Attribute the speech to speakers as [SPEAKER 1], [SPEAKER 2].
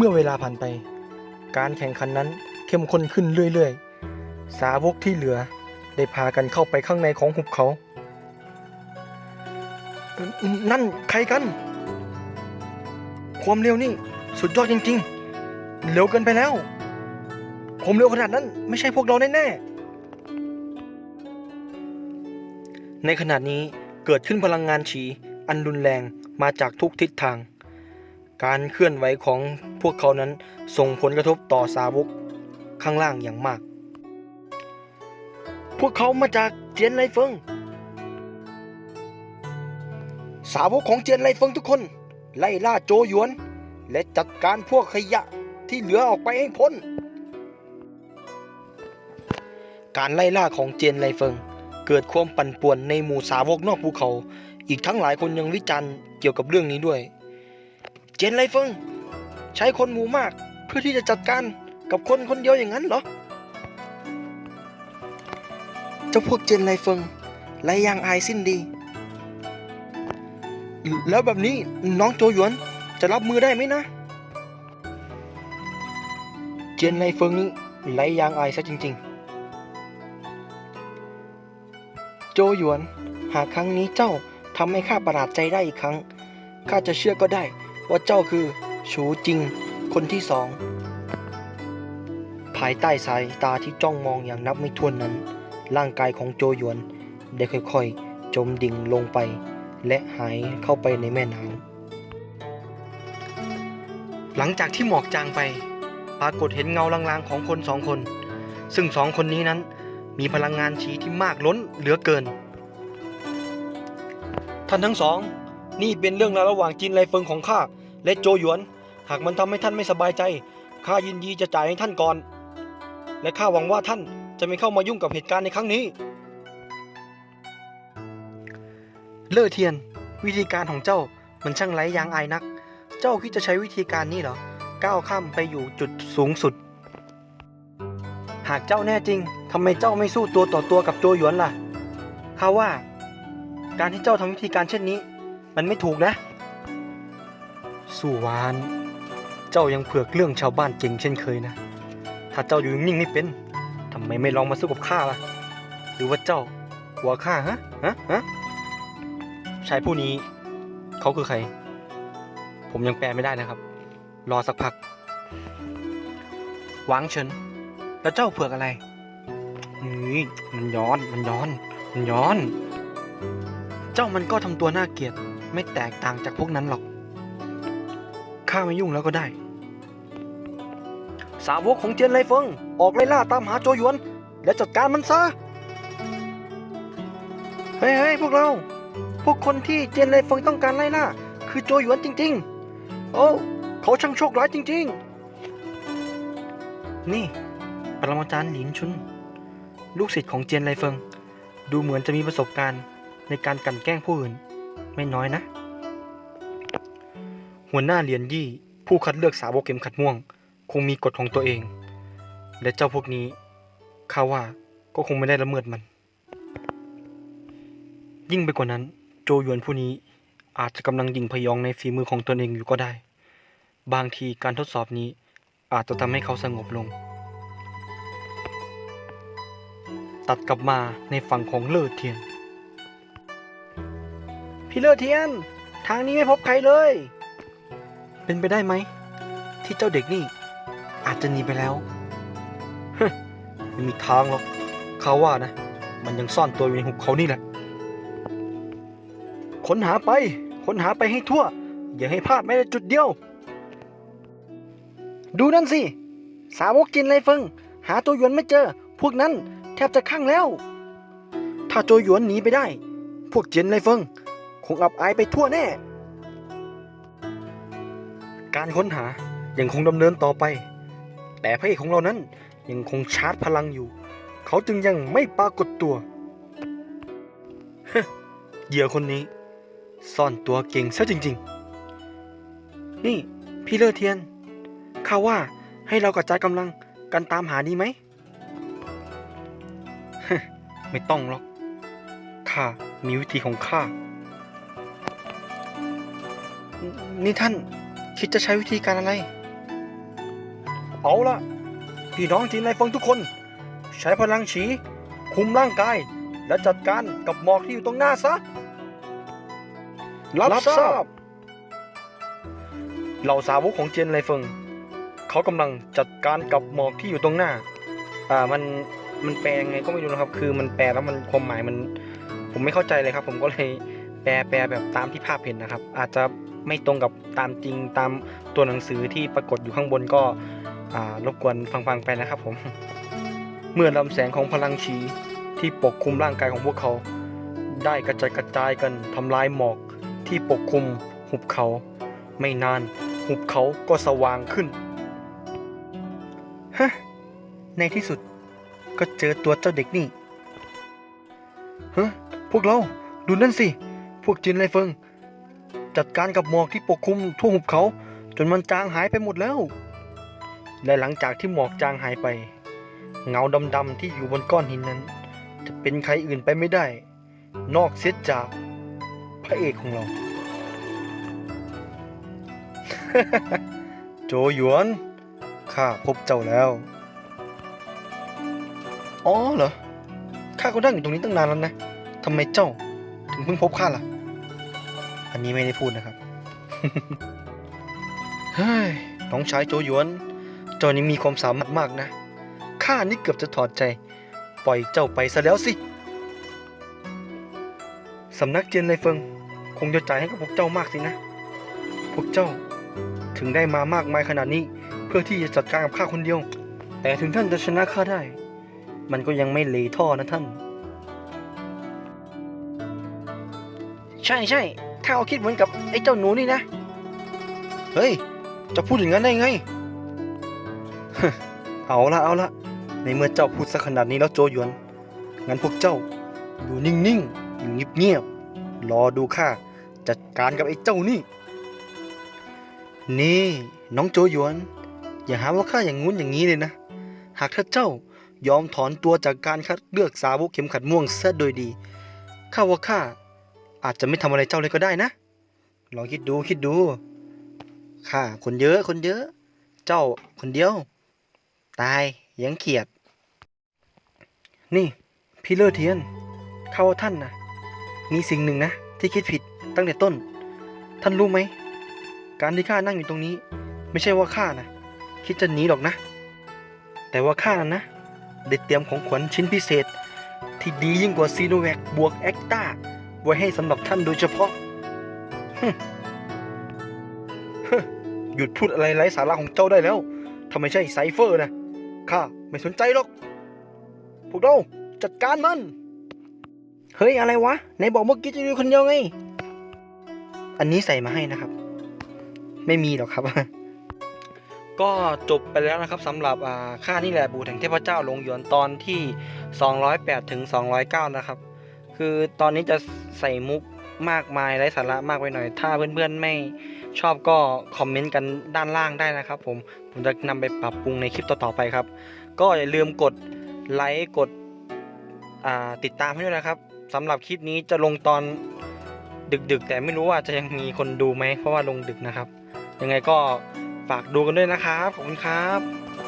[SPEAKER 1] เมื่อเวลาผ่านไป การแข่งขันนั้นเข้มข้นขึ้นเรื่อยๆ สาวกที่เหลือได้พากันเข้าไปข้างในของหุบเขา นั่นใครกัน ความเร็วนี่สุดยอดจริงๆ เร็วเกินไปแล้ว ผมเร็วขนาดนั้นไม่ใช่พวกเราแน่ๆ ในขณะนี้เกิดขึ้นพลังงานฉีอันรุนแรงมาจากทุกทิศทาง การเคลื่อนไหวของพวกเขานั้นส่งผลกระทบต่อสาวกข้างล่างอย่างมาก พวกเขามาจากเจียนไลเฟิง สาวกของเจียนไลเฟิงทุกคน ไล่ล่าโจหยวน และจัดการพวกขยะที่เหลือออกไปให้พ้น การไล่ล่าของเจียนไลเฟิง เกิดความปั่นป่วนในหมู่สาวกนอกภูเขา อีกทั้งหลายคนยังวิจารณ์เกี่ยวกับเรื่องนี้ด้วย เจนไลเฟิง ใช้คนหมู่มากเพื่อที่จะจัดการกับคนคนเดียวอย่างนั้นเหรอ เจ้าพวกเจนไลเฟิงไรยางอายสิ้นดี แล้วแบบนี้น้องโจหยวนจะรับมือได้ไหมนะ เจนไลเฟิงนี่ไรยางอายซะจริง ๆ โจหยวน หากครั้งนี้เจ้าทำให้ข้าประหลาดใจได้อีกครั้ง ข้าจะเชื่อก็ได้ ว่าเจ้าคือชูจริงคนที่สอง ภายใต้สายตาที่จ้องมองอย่างนับไม่ถ้วนนั้น ร่างกายของโจหยวนได้ค่อยๆ จมดิ่งลงไป และหายเข้าไปในแม่น้ำหลังจากที่หมอกจางไป ปรากฏเห็นเงาลางๆของคนสองคน ซึ่งสองคนนี้นั้นมีพลังงานฉีที่มากล้นเหลือเกิน ท่านทั้งสอง นี่เป็นเรื่องราวระหว่างจินไลเฟิงของข้า และโจหยวน หากมันทำให้ท่านไม่สบายใจ ข้ายินดีจะจ่ายให้ท่านก่อน และข้าหวังว่าท่านจะไม่เข้ามายุ่งกับเหตุการณ์ในครั้งนี้ เล่อเทียน วิธีการของเจ้ามันช่างไร้ยางอายนัก เจ้าคิดจะใช้วิธีการนี้เหรอ ก้าวข้ามไปอยู่จุดสูงสุด หากเจ้าแน่จริงทำไมเจ้าไม่สู้ตัวต่อตัวกับโจหยวนล่ะข้าว่า การที่เจ้าทำวิธีการเช่นนี้ มันไม่ถูกนะ สุวาน เจ้ายังเผือกเรื่องชาวบ้านเก่งเช่นเคยนะ ถ้าเจ้าอยู่นิ่งๆไม่เป็นทำไมไม่ลองมาสู้กับข้าล่ะ หรือว่าเจ้ากลัวข้าฮะฮะฮะชายผู้นี้ เขาคือใคร ผมยังแปลไม่ได้นะครับ รอสักพักหวังเฉินแล้วเจ้าเผือกอะไรนี่มันย้อนมันย้อน มันย้อน เจ้ามันก็ทำตัวน่าเกลียด ไม่แตกต่างจากพวกนั้นหรอก ข้าไม่ยุ่งแล้วก็ได้ สาวกของเจียนไลเฟิง ออกไล่ล่าตามหาโจหยวน และจัดการมันซะ เฮ้ยเฮ้ยพวกเรา พวกคนที่เจียนไลเฟิงต้องการไล่ล่า คือโจหยวนจริง ๆ โอ้เขาช่างโชคร้ายจริง ๆ นี่ปรมาจารย์หลินชุน ลูกศิษย์ของเจียนไลเฟิง ดูเหมือนจะมีประสบการณ์ในการกลั่นแกล้งผู้อื่น ไม่น้อยนะ หัวหน้าเหรียญยี่ผู้คัดเลือกสาวกเข็มขัดม่วง คงมีกฎของตัวเอง และเจ้าพวกนี้ข้าว่าก็คงไม่ได้ละเมิดมัน ยิ่งไปกว่านั้น โจหยวนผู้นี้อาจจะกำลังยิงพยองในฝีมือของตนเองอยู่ก็ได้ บางทีการทดสอบนี้อาจจะทำให้เขาสงบลง ตัดกลับมาในฝั่งของเลิศเทียน พี่เลิศเทียน ทางนี้ไม่พบใครเลย เป็นไปได้ไหม ที่เจ้าเด็กนี่ อาจจะหนีไปแล้วฮไม่มีทางหรอกเขาว่านะ มันยังซ่อนตัวอยู่ในหุบเขานี่แหละค้นหาไปค้นหาไปให้ทั่ว อย่าให้พลาดแม้แต่จุดเดียว ดูนั่นสิ สาวกจินไลเฟิง หาตัวหยวนไม่เจอ พวกนั้นแทบจะข้างแล้ว ถ้าโจหยวนหนีไปได้ พวกเจียนไลเฟิง คงอับอายไปทั่วแน่ การค้นหายังคงดำเนินต่อไป แต่พระเอกของเรานั้นยังคงชาร์จพลังอยู่ เขาจึงยังไม่ปรากฏตัวฮะเหยื่อคนนี้ ซ่อนตัวเก่งซะจริง ๆ นี่พี่เลอเทียนข้าว่าให้เรากระจายกำลังกันตามหาดีไหมฮไม่ต้องหรอก ข้ามีวิธีของข้า นี่ท่าน คิดจะใช้วิธีการอะไร เอาละพี่น้องจีนในฟังทุกคน ใช้พลังฉี คุมร่างกาย และจัดการกับหมอกที่อยู่ตรงหน้าซะ รับทราบ เหล่าสาวกของเจียนไรเฟิง เขากำลังจัดการกับหมอกที่อยู่ตรงหน้า อ่ามันมันแปลยังไงก็ไม่รู้นะครับ คือมันแปลแล้วมันความหมายมัน ผมไม่เข้าใจเลยครับ ผมก็เลยแปลแปลแบบตามที่ภาพเห็นนะครับ อาจจะ ไม่ตรงกับตามจริงตามตัวหนังสือที่ปรากฏอยู่ข้างบนก็รบกวนฟังๆไปนะครับผม เมื่อลำแสงของพลังชีที่ปกคลุมร่างกายของพวกเขา ได้กระจายกระจายกันทำลายหมอกที่ปกคลุมหุบเขา ไม่นานหุบเขาก็สว่างขึ้นฮะในที่สุดก็เจอตัวเจ้าเด็กนี่ฮะพวกเราดูนั่นสิ พวกจินไรเฟิง จัดการกับหมอกที่ปกคลุมทั่วหุบเขา จนมันจางหายไปหมดแล้ว และหลังจากที่หมอกจางหายไป เงาดำๆที่อยู่บนก้อนหินนั้น จะเป็นใครอื่นไปไม่ได้ นอกเสียจากพระเอกของเรา โจหยวน ข้าพบเจ้าแล้ว อ๋อเหรอ ข้าก็นั่งอยู่ตรงนี้ตั้งนานแล้วนะทำไมเจ้า ถึงเพิ่งพบข้าล่ะ อันนี้ไม่ได้พูดนะครับ เฮ้ย น้องชายโจหยวน เจ้านี่มีความสามารถมากนะ ข้านี่เกือบจะถอดใจ ปล่อยเจ้าไปซะแล้วสิ สำนักเจียนไรเฟิง คงจะจ่ายให้กับพวกเจ้ามากสินะ พวกเจ้าถึงได้มามากมายขนาดนี้ เพื่อที่จะจัดการกับข้าคนเดียว แต่ถึงท่านจะชนะข้าได้ มันก็ยังไม่เหลท่อนะท่าน ใช่ใช่ ข้าก็คิดเหมือนกับไอ้เจ้าหนูนี่นะ เฮ้ย จะพูดอย่างนั้นได้ไง เอาละเอาละในเมื่อเจ้าพูดสักขนาดนี้แล้วโจหยวน งั้นพวกเจ้าอยู่นิ่งๆ อยู่เงียบๆ รอดูข้าจัดการกับไอ้เจ้านี่ นี่น้องโจหยวน อย่าหาว่าข้าอย่างงู้นอย่างนี้เลยนะ หากถ้าเจ้ายอมถอนตัวจากการคัดเลือกสาวกเข็มขัดม่วงซะโดยดีข้าว่าข้า อาจจะไม่ทำอะไรเจ้าเลยก็ได้นะ ลองคิดดูคิดดูข้าคนเยอะคนเยอะ เจ้าคนเดียว ตายยังเขียด นี่ พี่เลอเทียน ข้าว่าท่านนะมีสิ่งหนึ่งนะ ที่คิดผิดตั้งแต่ต้น ท่านรู้ไหม การที่ข้านั่งอยู่ตรงนี้ ไม่ใช่ว่าข้านะคิดจะหนีหรอกนะ แต่ว่าข้านะได้เตรียมของขวัญชิ้นพิเศษ ที่ดียิ่งกว่าซีโนแวคบวกแอคตา ไว้ให้สำหรับท่านโดยเฉพาะหยุดพูดอะไรไร้สาระของเจ้าได้แล้วถ้าไม่ใช่ไซเฟอร์นะข้าไม่สนใจหรอก พวกเราจัดการมัน เฮ้ย อะไรวะไหนบอกเมื่อกี้จะอยู่คนเดียวไง อันนี้ใส่มาให้นะครับ ไม่มีหรอกครับ ก็จบไปแล้วนะครับสำหรับอ่าค่านี่แหละบูแห่งเทพเจ้าลงหยวนตอนที่ 208ถึง209 นะครับ คือตอนนี้จะใส่มุกมากมายไร้สาระมากไปหน่อย ถ้าเพื่อนๆไม่ชอบก็คอมเมนต์กันด้านล่างได้นะครับผม ผมจะนำไปปรับปรุงในคลิปต่อๆไปครับ ก็อย่าลืมกดไลค์กดติดตามให้ด้วยนะครับสำหรับคลิปนี้จะลงตอนดึกๆ แต่ไม่รู้ว่าจะยังมีคนดูไหมเพราะว่าลงดึกนะครับ ยังไงก็ฝากดูกันด้วยนะครับ ขอบคุณครับ